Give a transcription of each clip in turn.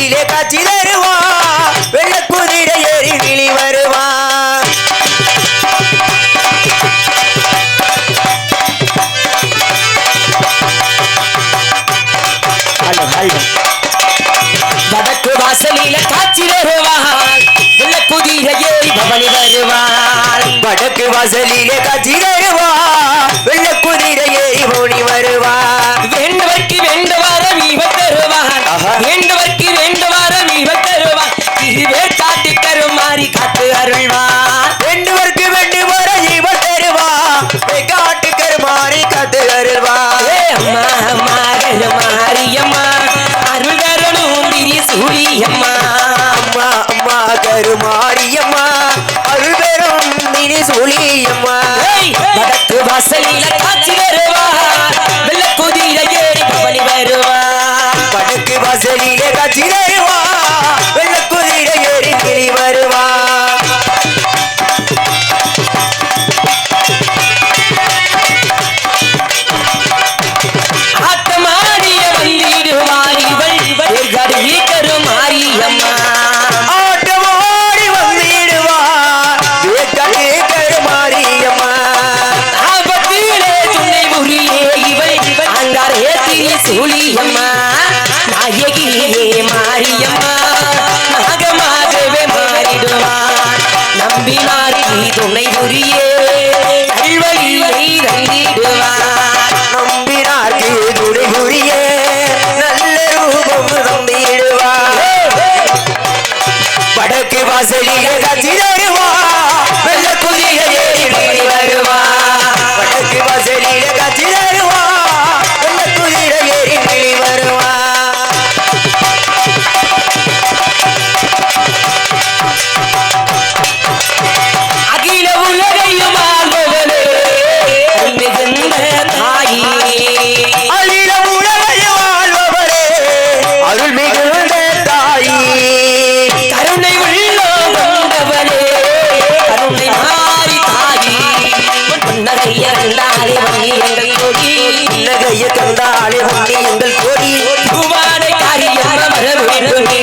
வாசலிலே காட்சி தருவா. வெள்ள குதிரை ஏறி விழி வருவா. ஹலோ ஹலோ வடக்கு வாசலில காட்சி வருவாள் வெள்ள குதிரை ஏறி பவனி வருவாள் வடக்கு வாசலிலே காட்சி தருவா. வெள்ள குதிரை ஏறி ஓடி வருவா. வேண்டவர்க்கு வேண்டவார இவள் தருவாள் திரி சூரியம்மா அம்மா அம்மா கருமாரியம்மா அருள் பெறும் நினி சூழியம்மா வடக்கு வாசலில சூழியம்மா. நாயகியே மாரியம்மா. நாகமாகவே மாறிடுவாள் நம்பினார்க்கு துணை புரியே. நல்வழியை தந்திடுவாள் நம்பினார்க்கு துணை புரிய. நல்ல ரூபம் தந்திடுவா வடக்கு வாசலிலே கட்சி தருவா புன்னகைய கண்டாலே வங்கி எங்கள் கொடி. நகைய கண்டாலே எங்கள் கோடி. காரியம்ம மரபு நீ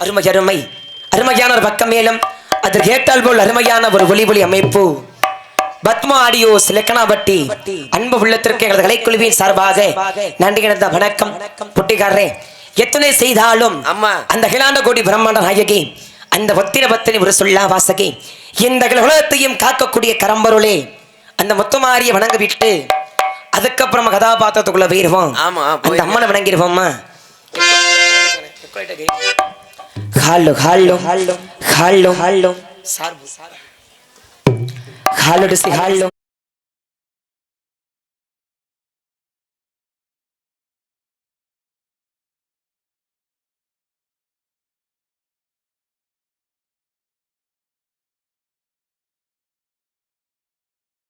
அருமை அருமை அருமையான ஒரு பக்கம் மேலும் அது கேட்டால் போல் அருமையான ஒரு ஒளி ஒளி அமைப்பு பத்மா ஆடியோ சிலக்கனாபட்டி அன்பு உள்ளத்திற்கு எங்களது கலைக்குழுவின் சார்பாக நன்றி கிடந்த வணக்கம் புட்டிக்காரரே எத்தனை செய்தாலும். அந்த கிளாண்ட கோடி பிரம்மாண்ட நாயகி அந்த பத்திர பத்தினி ஒரு சொல்லா வாசகி இந்த உலகத்தையும் காக்கக்கூடிய கரம்பொருளே அந்த முத்துமாரிய வணங்க விட்டு அதுக்கப்புறம் கதாபாத்திரத்துக்குள்ள போயிருவோம். ஆமா, அந்த அம்மனை வணங்கிடுவோமா hello hello hello hello hello. Hello hello.